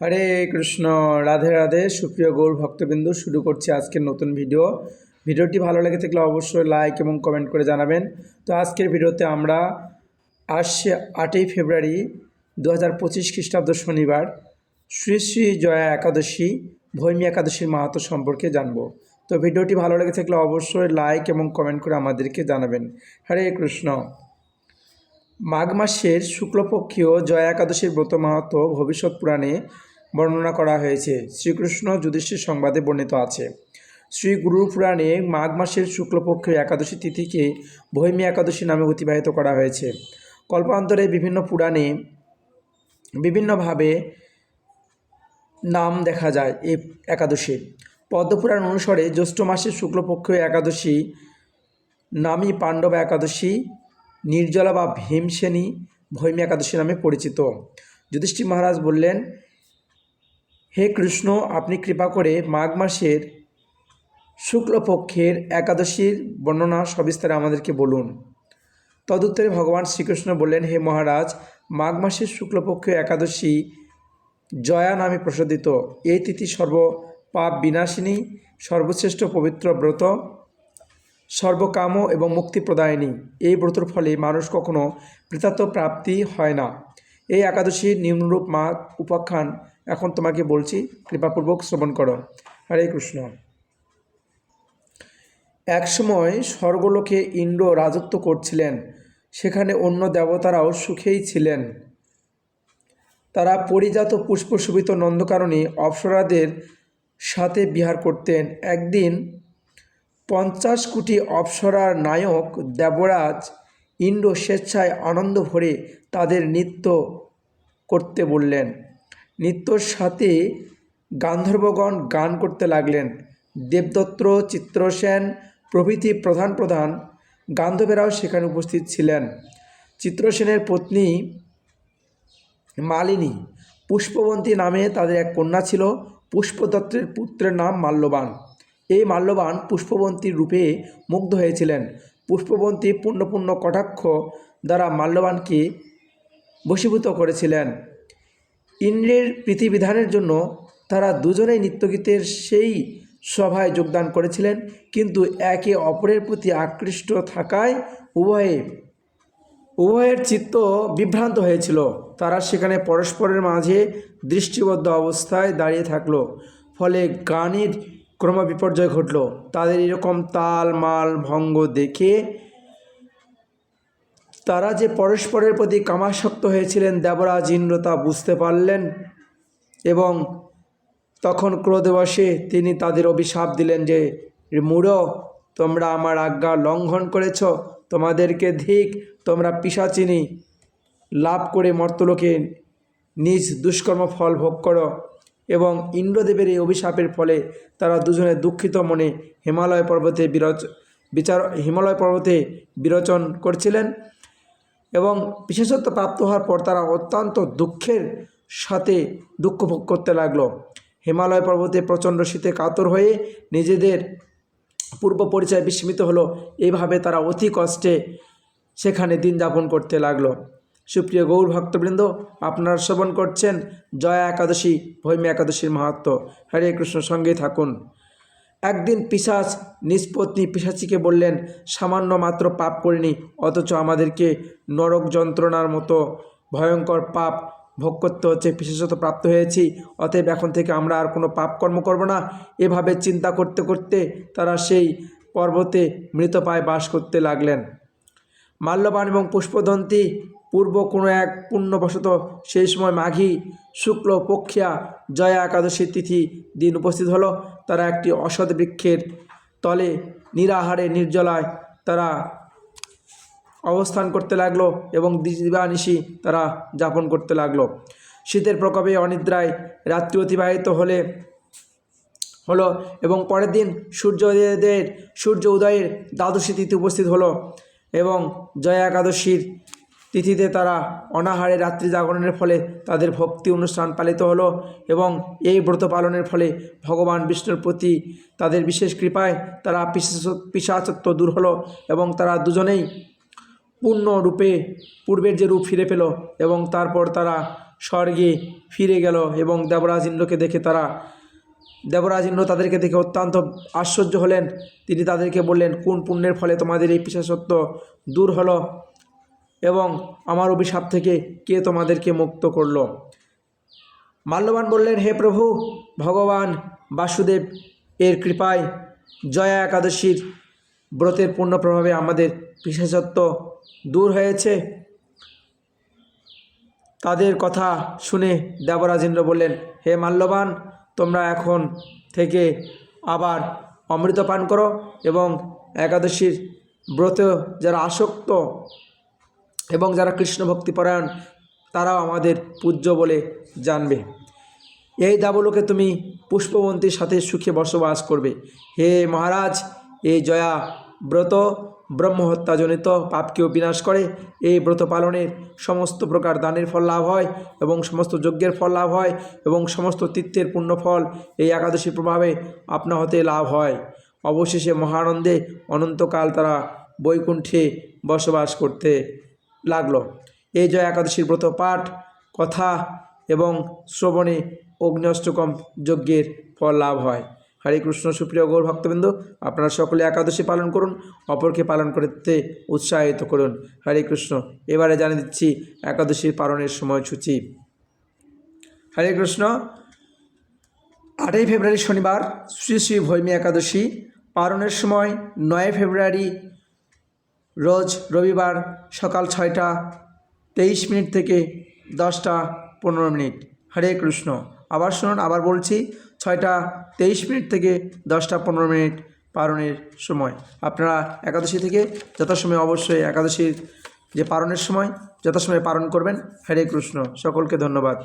হরে কৃষ্ণ, রাধে রাধে। সুপ্রিয় গৌর ভক্তবিন্দু, শুরু করছি আজকের নতুন ভিডিও। ভিডিওটি ভালো লেগে থাকলে অবশ্যই লাইক এবং কমেন্ট করে জানাবেন। তো আজকের ভিডিওতে আমরা আসছে আটই ফেব্রুয়ারি দু হাজার পঁচিশ খ্রিস্টাব্দ শনিবার, শ্রী শ্রী জয়া একাদশী, ভৈমী একাদশীর মাহাত্ম সম্পর্কে জানব। তো ভিডিওটি ভালো লেগে থাকলে অবশ্যই লাইক এবং কমেন্ট করে আমাদেরকে জানাবেন। হরে কৃষ্ণ। মাঘ মাসের শুক্লপক্ষীয় জয়া একাদশীর ব্রত মাহাত্ম ভবিষ্যৎ পুরাণে বর্ণনা করা হয়েছে। শ্রীকৃষ্ণ যুধিষ্ঠির সংবাদে বর্ণিত আছে। শ্রী গুরু পুরাণে মাঘ মাসের শুক্লপক্ষীয় একাদশী তিথিকে ভৈমী একাদশী নামে অতিবাহিত করা হয়েছে। কল্পান্তরে বিভিন্ন পুরাণে বিভিন্নভাবে নাম দেখা যায় এই একাদশীর পদ্মপুরাণ অনুসারে জ্যৈষ্ঠ মাসের শুক্লপক্ষ একাদশী নামই পাণ্ডব একাদশী, নির্জলা বা ভীমসেনী ভৈমী একাদশী নামে পরিচিত। যুধিষ্ঠির মহারাজ বললেন হে কৃষ্ণ, আপনি কৃপা করে মাঘ মাসের শুক্লপক্ষের একাদশীর বর্ণনা সবিস্তারে আমাদেরকে বলুন। তদুত্তরে ভগবান শ্রীকৃষ্ণ বললেন, হে মহারাজ, মাঘ মাসের শুক্লপক্ষীয় একাদশী জয়া নামে প্রসাদিত। এই তিথি সর্ব পাপ বিনাশিনী, সর্বশ্রেষ্ঠ পবিত্র ব্রত সর্বকাম এবং মুক্তি প্রদায়নী। এই ব্রতর ফলে মানুষ কখনো প্রাপ্তি হয় না। এই একাদশীর নিম্নরূপ মাঘ উপাখ্যান এখন তোমাকে বলছি, কৃপাপূর্বক শ্রবণ করো। হরে কৃষ্ণ। একসময় স্বর্গলোকে ইন্দ্র রাজত্ব করছিলেন, সেখানে অন্য দেবতারাও সুখেই ছিলেন। তারা পরিজাত পুষ্পশোভিত নন্দকারণে অপ্সরাদের সাথে বিহার করতেন। একদিন পঞ্চাশ কোটি অপ্সরার নায়ক দেবরাজ ইন্দ্র স্বেচ্ছায় আনন্দ ভরে তাদের নৃত্য করতে বললেন। নৃত্যর সাথে গান্ধর্বগণ গান করতে লাগলেন। দেবদত্ত চিত্রসেন প্রভৃতি প্রধান প্রধান গান্ধবেরাও সেখানে উপস্থিত ছিলেন। চিত্রসেনের পত্নী মালিনী পুষ্পবন্তী নামে তাদের এক কন্যা ছিল। পুষ্পদত্তের পুত্রের নাম মাল্যবান। এই মাল্যবান পুষ্পবন্তীর রূপে মুগ্ধ হয়েছিলেন। পুষ্পবন্তী পূর্ণপূর্ণ কটাক্ষ দ্বারা মাল্যবানকে বশীভূত করেছিলেন। ইন্দ্রের প্রীতিবিধানের জন্য তারা দুজনেই নৃত্যগীতের সেই সভায় যোগদান করেছিলেন, কিন্তু একে অপরের প্রতি আকৃষ্ট থাকায় উভয়ে, উভয়ের চিত্ত বিভ্রান্ত হয়েছিল। তারা সেখানে পরস্পরের মাঝে দৃষ্টিবদ্ধ অবস্থায় দাঁড়িয়ে থাকল, ফলে গানের ক্রম বিপর্যয় ঘটল। তাদের এরকম তাল, মাল, ভঙ্গ দেখে তারা যে পরস্পরের প্রতি কামাসক্ত হয়েছিলেন দেবরাজ ইন্দ্র তা বুঝতে পারলেন এবং তখন ক্রোধবশে তিনি তাদের অভিশাপ দিলেন যে, মূঢ়, তোমরা আমার আজ্ঞা লঙ্ঘন করেছ। তোমাদেরকে ধিক, তোমরা পিসাচিনি লাভ করে মর্তলোকে নিজ দুষ্কর্ম ফল ভোগ করো। এবং ইন্দ্রদেবের এই অভিশাপের ফলে তারা দুজনে দুঃখিত মনে হিমালয় পর্বতে বিরচ বিচার হিমালয় পর্বতে বিরোচন করছিলেন। এবং বিশেষত্ব প্রাপ্ত হওয়ার পর তারা অত্যন্ত দুঃখের সাথে দুঃখ ভোগ করতে লাগল। হিমালয় পর্বতে প্রচণ্ড শীতে কাতর হয়ে নিজেদের পূর্ব পরিচয় বিস্মিত হলো। এইভাবে তারা অতি কষ্টে সেখানে দিন যাপন করতে লাগল। সুপ্রিয় গৌর ভক্তবৃন্দ, আপনারা শ্রবণ করছেন জয়া একাদশী, ভৈমী একাদশীর মাহাত্ম। হরে কৃষ্ণ, সঙ্গেই থাকুন। একদিন পিসাচ নিষ্পত্তি পিসাচিকে বললেন, সামান্য মাত্র পাপ করিনি, অথচ আমাদেরকে নরক যন্ত্রণার মতো ভয়ঙ্কর পাপ ভোগ করতে হচ্ছে। বিশেষত প্রাপ্ত হয়েছি, অতএব এখন থেকে আমরা আর কোনো পাপ কর্ম করব না। এভাবে চিন্তা করতে করতে তারা সেই পর্বতে মৃতপায় বাস করতে লাগলেন। মাল্যবান এবং পুষ্পদন্তী পূর্ব কোনো এক পুণ্যবশত সেই সময় মাঘী শুক্ল পক্ষিয়া জয়া একাদশী তিথি দিন উপস্থিত হলো। তারা একটি অসৎ বৃক্ষের তলে নিরাহারে নির্জলায় তারা অবস্থান করতে লাগল এবং দিবানিশি তারা যাপন করতে লাগল। শীতের প্রকোপে অনিদ্রায় রাত্রি অতিবাহিত হলে, হলো এবং পরের দিন সূর্যোদয়ের সূর্য উদয়ের দ্বাদশী তিথি উপস্থিত হলো। এবং জয়া একাদশীর তিথিতে তারা অনাহারে রাত্রি জাগরণের ফলে তাদের ভক্তি অনুষ্ঠান পালিত হলো এবং এই ব্রত পালনের ফলে ভগবান বিষ্ণুর প্রতি তাদের বিশেষ কৃপায় তারা পিসাচত্ব দূর হলো এবং তারা দুজনেই পূর্ণরূপে পূর্বের যে রূপ ফিরে পেল এবং তারপর তারা স্বর্গে ফিরে গেল এবং দেবরাজ ইন্দ্রকে দেখে তারা দেবরাজ ইন্দ্র তাদেরকে দেখে অত্যন্ত আশ্চর্য হলেন। তিনি তাদেরকে বললেন, কোন পুণ্যের ফলে তোমাদের এই পিসাসত্ব দূর হলো এবং আমার অভিশাপ থেকে কে তোমাদেরকে মুক্ত করল? মাল্যবান বললেন, হে প্রভু, ভগবান বাসুদেব, এর কৃপায় জয়া একাদশীর ব্রতের পূর্ণ প্রভাবে আমাদের বিশেষত্ব দূর হয়েছে। তাদের কথা শুনে দেবরাজেন্দ্র বললেন, হে মাল্যবান তোমরা এখন থেকে আবার অমৃত পান করো এবং একাদশীর ব্রত যারা আসক্ত এবং যারা কৃষ্ণ ভক্তিপরায়ণ তারাও আমাদের পূজ্য বলে জানবে। এই দাবলোকে তুমি পুষ্পবন্তীর সাথে সুখে বসবাস করবে। হে মহারাজ, এই জয়া ব্রত ব্রহ্মহত্যাজনিত পাপকেও বিনাশ করে। এই ব্রত পালনের সমস্ত প্রকার দানের ফল লাভ হয় এবং সমস্ত যজ্ঞের ফল লাভ হয় এবং সমস্ত তীর্থের পুণ্য ফল এই একাদশী প্রভাবে আপনা হতে লাভ হয়। অবশেষে মহানন্দে অনন্তকাল তারা বৈকুণ্ঠে বসবাস করতে লাগল। এই জয় একাদশীর ব্রত পাঠ, কথা এবং শ্রবণে অগ্নিষ্টকম যজ্ঞের ফল লাভ হয়। হরে কৃষ্ণ, সুপ্রিয় গৌর ভক্তবৃন্দ, আপনারা সকলে একাদশী পালন করুন, অপরকে পালন করতে উৎসাহিত করুন। হরে কৃষ্ণ, এবারে জানিয়ে দিচ্ছি একাদশীর পালনের সময়সূচি। হরে কৃষ্ণ, আটই ফেব্রুয়ারি শনিবার, শ্রী শ্রী ভৈমী একাদশী। পালনের সময় নয় ফেব্রুয়ারি রোজ রবিবার সকাল ছয়টা, তেইশ মিনিট থেকে দশটা পনেরো মিনিট। হরে কৃষ্ণ। আবার শুনুন, আবার বলছি, ছয়টা তেইশ মিনিট থেকে দশটা পনেরো মিনিট পারণের সময়। আপনারা একাদশী থেকে যথাসময়ে অবশ্যই একাদশীর যে পারণের সময়, যথাসময়ে পারণ করবেন। হরে কৃষ্ণ। সকলকে ধন্যবাদ।